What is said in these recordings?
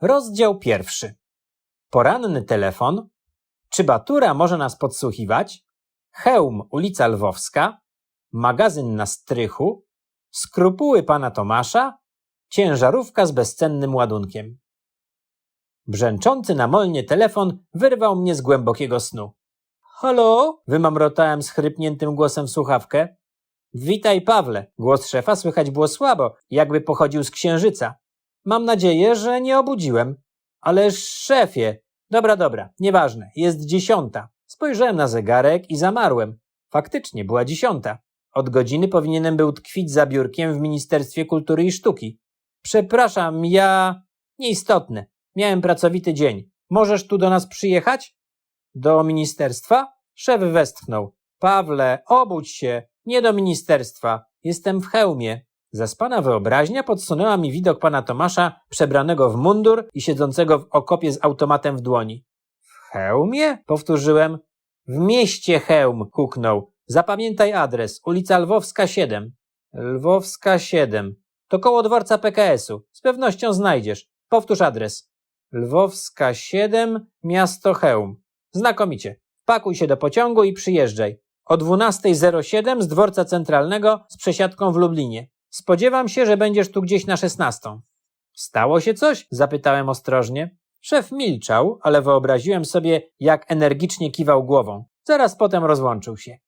Rozdział pierwszy. Poranny telefon. Czy Batura może nas podsłuchiwać? Hełm, ulica Lwowska. Magazyn na strychu. Skrupuły pana Tomasza. Ciężarówka z bezcennym ładunkiem. Brzęczący na molnie telefon wyrwał mnie z głębokiego snu. Halo? Wymamrotałem schrypniętym głosem w słuchawkę. Witaj, Pawle. Głos szefa słychać było słabo, jakby pochodził z księżyca. Mam nadzieję, że nie obudziłem. Ale szefie. Dobra, dobra, nieważne. Jest dziesiąta. Spojrzałem na zegarek i zamarłem. Faktycznie była dziesiąta. Od godziny powinienem był tkwić za biurkiem w Ministerstwie Kultury i Sztuki. Przepraszam, ja. Nieistotne. Miałem pracowity dzień. Możesz tu do nas przyjechać? Do ministerstwa? Szef westchnął. Pawle, obudź się. Nie do ministerstwa. Jestem w hełmie. Zaspana wyobraźnia podsunęła mi widok pana Tomasza, przebranego w mundur i siedzącego w okopie z automatem w dłoni. W hełmie? Powtórzyłem. W mieście Hełm, kuknął. Zapamiętaj adres. Ulica Lwowska 7. Lwowska 7. To koło dworca PKS-u. Z pewnością znajdziesz. Powtórz adres. Lwowska 7, miasto Chełm. Znakomicie. Pakuj się do pociągu i przyjeżdżaj. O 12.07 z dworca centralnego z przesiadką w Lublinie. Spodziewam się, że będziesz tu gdzieś na 16. Stało się coś? Zapytałem ostrożnie. Szef milczał, ale wyobraziłem sobie, jak energicznie kiwał głową. Zaraz potem rozłączył się.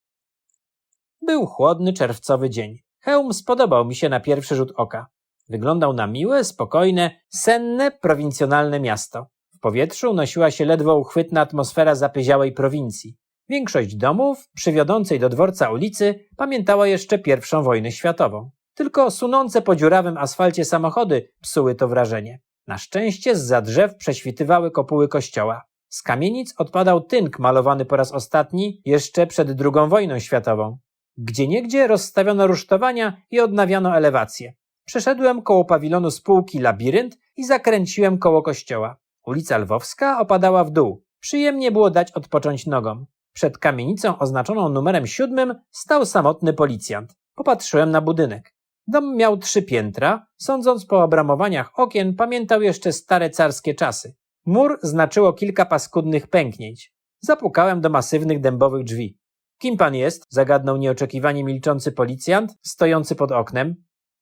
Był chłodny czerwcowy dzień. Hełm spodobał mi się na pierwszy rzut oka. Wyglądał na miłe, spokojne, senne, prowincjonalne miasto. W powietrzu unosiła się ledwo uchwytna atmosfera zapyziałej prowincji. Większość domów, przywiodącej do dworca ulicy, pamiętała jeszcze pierwszą wojnę światową. Tylko sunące po dziurawym asfalcie samochody psuły to wrażenie. Na szczęście z drzew prześwitywały kopuły kościoła. Z kamienic odpadał tynk malowany po raz ostatni jeszcze przed II wojną światową. Gdzieniegdzie rozstawiono rusztowania i odnawiano elewacje. Przeszedłem koło pawilonu spółki Labirynt i zakręciłem koło kościoła. Ulica Lwowska opadała w dół. Przyjemnie było dać odpocząć nogom. Przed kamienicą oznaczoną numerem siódmym stał samotny policjant. Popatrzyłem na budynek. Dom miał trzy piętra, sądząc po obramowaniach okien, pamiętał jeszcze stare carskie czasy. Mur znaczyło kilka paskudnych pęknięć. Zapukałem do masywnych dębowych drzwi. Kim pan jest? zagadnął nieoczekiwanie milczący policjant, stojący pod oknem.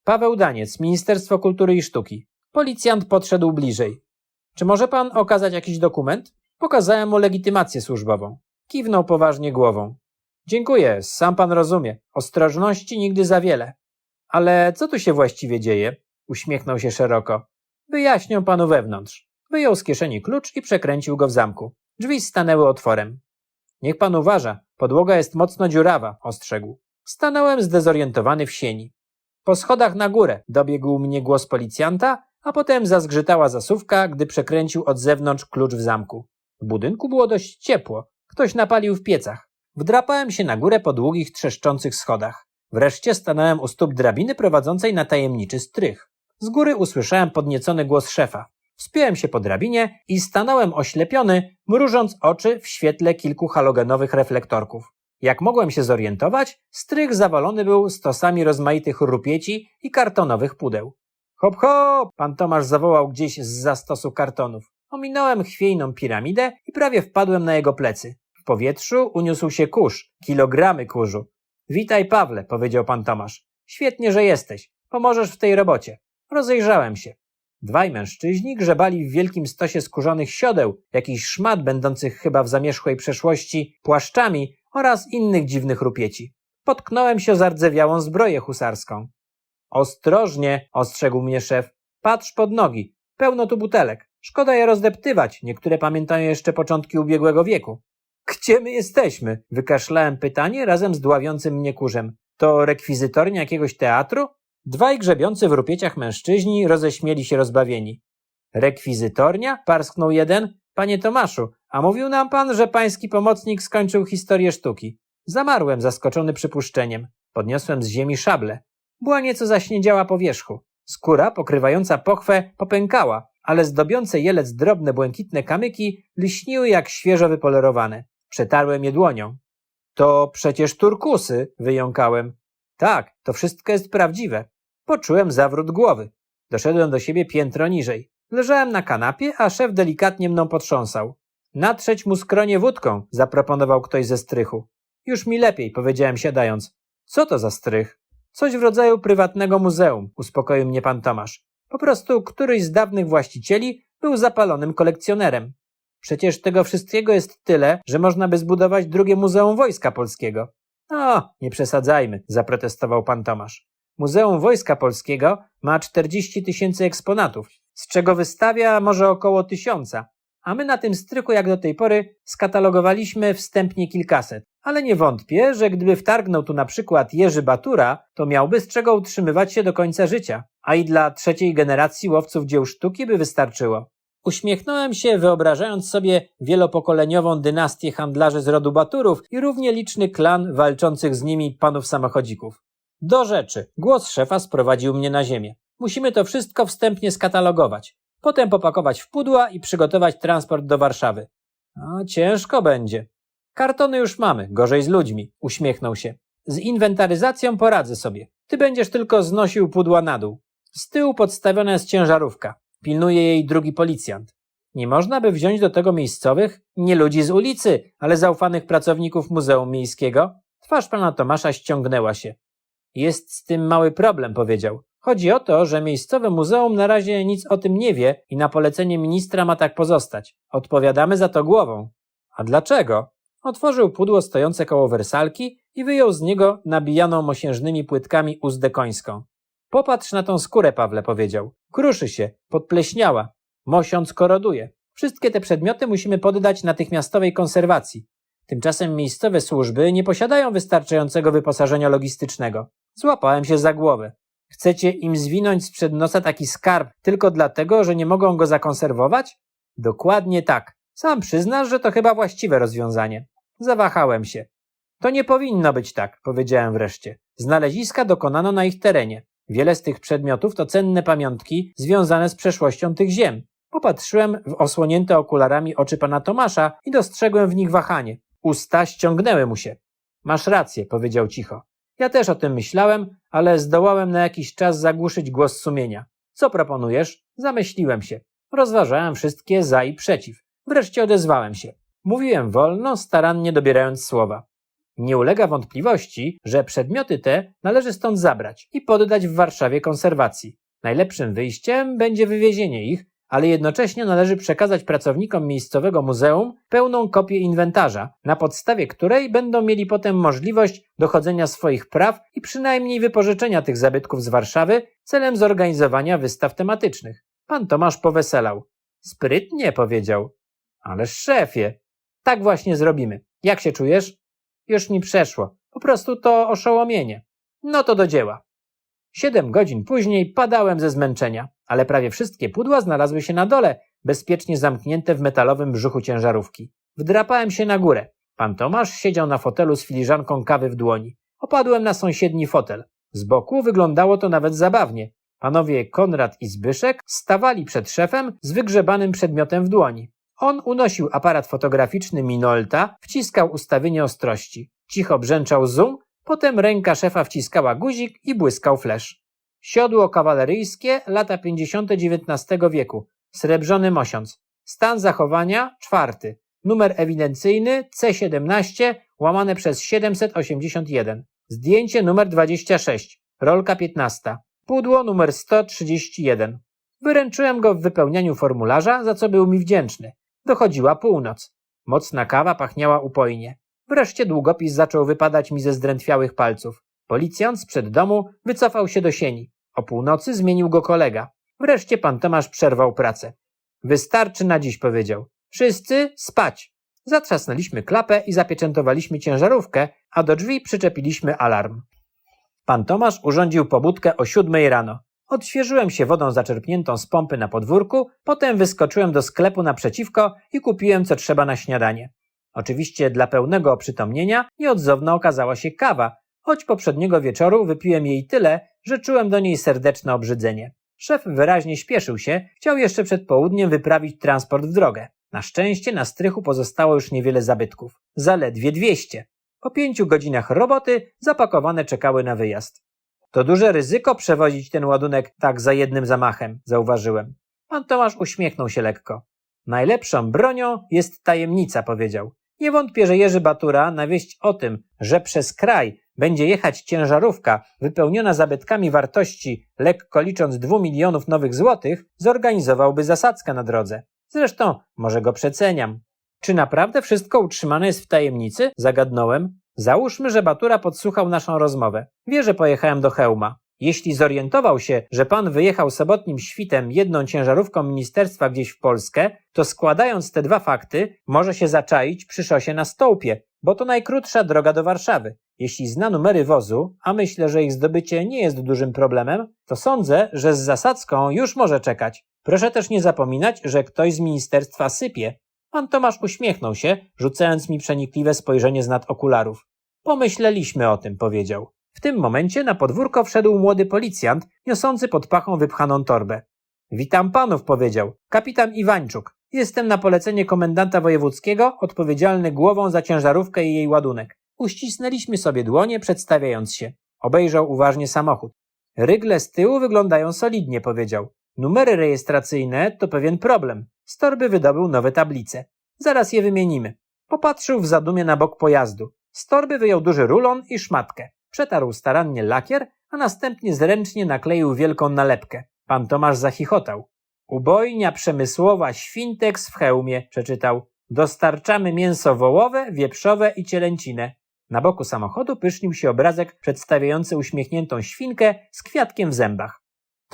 Paweł Daniec, Ministerstwo Kultury i Sztuki. Policjant podszedł bliżej. Czy może pan okazać jakiś dokument? Pokazałem mu legitymację służbową. Kiwnął poważnie głową. Dziękuję, sam pan rozumie. Ostrożności nigdy za wiele. Ale co tu się właściwie dzieje? Uśmiechnął się szeroko. Wyjaśnię panu wewnątrz. Wyjął z kieszeni klucz i przekręcił go w zamku. Drzwi stanęły otworem. Niech pan uważa, podłoga jest mocno dziurawa, ostrzegł. Stanąłem zdezorientowany w sieni. Po schodach na górę dobiegł mnie głos policjanta, a potem zazgrzytała zasówka, gdy przekręcił od zewnątrz klucz w zamku. W budynku było dość ciepło. Ktoś napalił w piecach. Wdrapałem się na górę po długich, trzeszczących schodach. Wreszcie stanąłem u stóp drabiny prowadzącej na tajemniczy strych. Z góry usłyszałem podniecony głos szefa. Wspiąłem się po drabinie i stanąłem oślepiony, mrużąc oczy w świetle kilku halogenowych reflektorków. Jak mogłem się zorientować, strych zawalony był stosami rozmaitych rupieci i kartonowych pudeł. Hop, hop! Pan Tomasz zawołał gdzieś z za stosu kartonów. Ominąłem chwiejną piramidę i prawie wpadłem na jego plecy. W powietrzu uniósł się kurz, kilogramy kurzu. Witaj, Pawle, powiedział pan Tomasz. Świetnie, że jesteś. Pomożesz w tej robocie. Rozejrzałem się. Dwaj mężczyźni grzebali w wielkim stosie skórzonych siodeł, jakichś szmat będących chyba w zamierzchłej przeszłości płaszczami oraz innych dziwnych rupieci. Potknąłem się zardzewiałą zbroję husarską. Ostrożnie, ostrzegł mnie szef. Patrz pod nogi. Pełno tu butelek. Szkoda je rozdeptywać. Niektóre pamiętają jeszcze początki ubiegłego wieku. Gdzie my jesteśmy? Wykaszlałem pytanie razem z dławiącym mnie kurzem. To rekwizytornia jakiegoś teatru? Dwaj grzebiący w rupieciach mężczyźni roześmieli się rozbawieni. Rekwizytornia? Parsknął jeden. Panie Tomaszu, a mówił nam pan, że pański pomocnik skończył historię sztuki. Zamarłem zaskoczony przypuszczeniem. Podniosłem z ziemi szable. Była nieco zaśniedziała po wierzchu. Skóra pokrywająca pochwę popękała, ale zdobiące jelec drobne błękitne kamyki lśniły jak świeżo wypolerowane. Przetarłem je dłonią. To przecież turkusy, wyjąkałem. Tak, to wszystko jest prawdziwe. Poczułem zawrót głowy. Doszedłem do siebie piętro niżej. Leżałem na kanapie, a szef delikatnie mną potrząsał. Natrzeć mu skronie wódką, zaproponował ktoś ze strychu. Już mi lepiej, powiedziałem siadając. Co to za strych? Coś w rodzaju prywatnego muzeum, uspokoił mnie pan Tomasz. Po prostu któryś z dawnych właścicieli był zapalonym kolekcjonerem. Przecież tego wszystkiego jest tyle, że można by zbudować drugie Muzeum Wojska Polskiego. O, nie przesadzajmy, zaprotestował pan Tomasz. Muzeum Wojska Polskiego ma 40 tysięcy eksponatów, z czego wystawia może około tysiąca, a my na tym stryku jak do tej pory skatalogowaliśmy wstępnie kilkaset. Ale nie wątpię, że gdyby wtargnął tu na przykład Jerzy Batura, to miałby z czego utrzymywać się do końca życia, a i dla trzeciej generacji łowców dzieł sztuki by wystarczyło. Uśmiechnąłem się, wyobrażając sobie wielopokoleniową dynastię handlarzy z rodu Baturów i równie liczny klan walczących z nimi panów samochodzików. Do rzeczy. Głos szefa sprowadził mnie na ziemię. Musimy to wszystko wstępnie skatalogować. Potem popakować w pudła i przygotować transport do Warszawy. A ciężko będzie. Kartony już mamy, gorzej z ludźmi, uśmiechnął się. Z inwentaryzacją poradzę sobie. Ty będziesz tylko znosił pudła na dół. Z tyłu podstawiona jest ciężarówka. Pilnuje jej drugi policjant. Nie można by wziąć do tego miejscowych, nie ludzi z ulicy, ale zaufanych pracowników Muzeum Miejskiego? Twarz pana Tomasza ściągnęła się. Jest z tym mały problem, powiedział. Chodzi o to, że miejscowe muzeum na razie nic o tym nie wie i na polecenie ministra ma tak pozostać. Odpowiadamy za to głową. A dlaczego? Otworzył pudło stojące koło wersalki i wyjął z niego nabijaną mosiężnymi płytkami uzdę końską. Popatrz na tą skórę, Pawle, powiedział. Kruszy się, podpleśniała. Mosiąc koroduje. Wszystkie te przedmioty musimy poddać natychmiastowej konserwacji. Tymczasem miejscowe służby nie posiadają wystarczającego wyposażenia logistycznego. Złapałem się za głowę. Chcecie im zwinąć sprzed nosa taki skarb tylko dlatego, że nie mogą go zakonserwować? Dokładnie tak. Sam przyznasz, że to chyba właściwe rozwiązanie. Zawahałem się. To nie powinno być tak, powiedziałem wreszcie. Znaleziska dokonano na ich terenie. Wiele z tych przedmiotów to cenne pamiątki związane z przeszłością tych ziem. Popatrzyłem w osłonięte okularami oczy pana Tomasza i dostrzegłem w nich wahanie. Usta ściągnęły mu się. Masz rację, powiedział cicho. Ja też o tym myślałem, ale zdołałem na jakiś czas zagłuszyć głos sumienia. Co proponujesz? Zamyśliłem się. Rozważałem wszystkie za i przeciw. Wreszcie odezwałem się. Mówiłem wolno, starannie dobierając słowa. Nie ulega wątpliwości, że przedmioty te należy stąd zabrać i poddać w Warszawie konserwacji. Najlepszym wyjściem będzie wywiezienie ich, ale jednocześnie należy przekazać pracownikom miejscowego muzeum pełną kopię inwentarza, na podstawie której będą mieli potem możliwość dochodzenia swoich praw i przynajmniej wypożyczenia tych zabytków z Warszawy celem zorganizowania wystaw tematycznych. Pan Tomasz poweselał. Sprytnie, powiedział. Ależ szefie, tak właśnie zrobimy. Jak się czujesz? Już mi przeszło. Po prostu to oszołomienie. No to do dzieła. Siedem godzin później padałem ze zmęczenia, ale prawie wszystkie pudła znalazły się na dole, bezpiecznie zamknięte w metalowym brzuchu ciężarówki. Wdrapałem się na górę. Pan Tomasz siedział na fotelu z filiżanką kawy w dłoni. Opadłem na sąsiedni fotel. Z boku wyglądało to nawet zabawnie. Panowie Konrad i Zbyszek stawali przed szefem z wygrzebanym przedmiotem w dłoni. On unosił aparat fotograficzny Minolta, wciskał ustawienie ostrości. Cicho brzęczał zoom, potem ręka szefa wciskała guzik i błyskał flash. Siodło kawaleryjskie, lata 50. XIX wieku. Srebrzony mosiąc. Stan zachowania czwarty. Numer ewidencyjny C17 łamane przez 781. Zdjęcie numer 26. Rolka 15. Pudło numer 131. Wyręczyłem go w wypełnianiu formularza, za co był mi wdzięczny. Dochodziła północ. Mocna kawa pachniała upojnie. Wreszcie długopis zaczął wypadać mi ze zdrętwiałych palców. Policjant sprzed domu wycofał się do sieni. O północy zmienił go kolega. Wreszcie pan Tomasz przerwał pracę. Wystarczy na dziś, powiedział. Wszyscy spać. Zatrzasnęliśmy klapę i zapieczętowaliśmy ciężarówkę, a do drzwi przyczepiliśmy alarm. Pan Tomasz urządził pobudkę o siódmej rano. Odświeżyłem się wodą zaczerpniętą z pompy na podwórku, potem wyskoczyłem do sklepu naprzeciwko i kupiłem co trzeba na śniadanie. Oczywiście dla pełnego oprzytomnienia nieodzowna okazała się kawa, choć poprzedniego wieczoru wypiłem jej tyle, że czułem do niej serdeczne obrzydzenie. Szef wyraźnie śpieszył się, chciał jeszcze przed południem wyprawić transport w drogę. Na szczęście na strychu pozostało już niewiele zabytków. Zaledwie dwieście. Po pięciu godzinach roboty zapakowane czekały na wyjazd. To duże ryzyko przewozić ten ładunek tak za jednym zamachem, zauważyłem. Pan Tomasz uśmiechnął się lekko. Najlepszą bronią jest tajemnica, powiedział. Nie wątpię, że Jerzy Batura na wieść o tym, że przez kraj będzie jechać ciężarówka wypełniona zabytkami wartości, lekko licząc dwóch milionów nowych złotych, zorganizowałby zasadzkę na drodze. Zresztą, może go przeceniam. Czy naprawdę wszystko utrzymane jest w tajemnicy? Zagadnąłem. Załóżmy, że Batura podsłuchał naszą rozmowę. Wie, że pojechałem do Chełma. Jeśli zorientował się, że pan wyjechał sobotnim świtem jedną ciężarówką ministerstwa gdzieś w Polskę, to składając te dwa fakty, może się zaczaić przy szosie na Stołpie, bo to najkrótsza droga do Warszawy. Jeśli zna numery wozu, a myślę, że ich zdobycie nie jest dużym problemem, to sądzę, że z zasadzką już może czekać. Proszę też nie zapominać, że ktoś z ministerstwa sypie. Pan Tomasz uśmiechnął się, rzucając mi przenikliwe spojrzenie z nad okularów. Pomyśleliśmy o tym, powiedział. W tym momencie na podwórko wszedł młody policjant, niosący pod pachą wypchaną torbę. Witam panów, powiedział. Kapitan Iwańczuk. Jestem na polecenie komendanta wojewódzkiego, odpowiedzialny głową za ciężarówkę i jej ładunek. Uścisnęliśmy sobie dłonie, przedstawiając się. Obejrzał uważnie samochód. Rygle z tyłu wyglądają solidnie, powiedział. Numery rejestracyjne to pewien problem. Z torby wydobył nowe tablice. Zaraz je wymienimy. Popatrzył w zadumie na bok pojazdu. Z torby wyjął duży rulon i szmatkę. Przetarł starannie lakier, a następnie zręcznie nakleił wielką nalepkę. Pan Tomasz zachichotał. Ubojnia przemysłowa Świntex w hełmie, przeczytał. Dostarczamy mięso wołowe, wieprzowe i cielęcinę. Na boku samochodu pysznił się obrazek przedstawiający uśmiechniętą świnkę z kwiatkiem w zębach.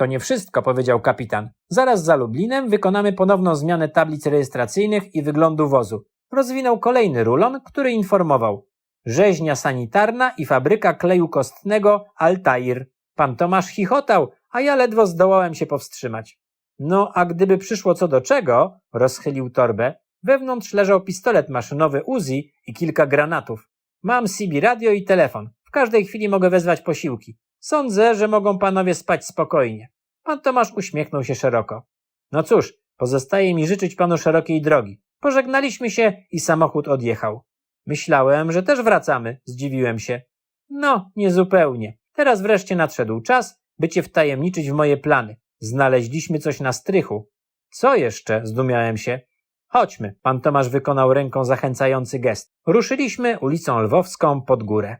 To nie wszystko, powiedział kapitan. Zaraz za Lublinem wykonamy ponowną zmianę tablic rejestracyjnych i wyglądu wozu. Rozwinął kolejny rulon, który informował. Rzeźnia sanitarna i fabryka kleju kostnego Altair. Pan Tomasz chichotał, a ja ledwo zdołałem się powstrzymać. No, a gdyby przyszło co do czego, rozchylił torbę, wewnątrz leżał pistolet maszynowy Uzi i kilka granatów. Mam CB radio i telefon. W każdej chwili mogę wezwać posiłki. Sądzę, że mogą panowie spać spokojnie. Pan Tomasz uśmiechnął się szeroko. No cóż, pozostaje mi życzyć panu szerokiej drogi. Pożegnaliśmy się i samochód odjechał. Myślałem, że też wracamy, zdziwiłem się. No, niezupełnie. Teraz wreszcie nadszedł czas, by cię wtajemniczyć w moje plany. Znaleźliśmy coś na strychu. Co jeszcze? Zdumiałem się. Chodźmy. Pan Tomasz wykonał ręką zachęcający gest. Ruszyliśmy ulicą Lwowską pod górę.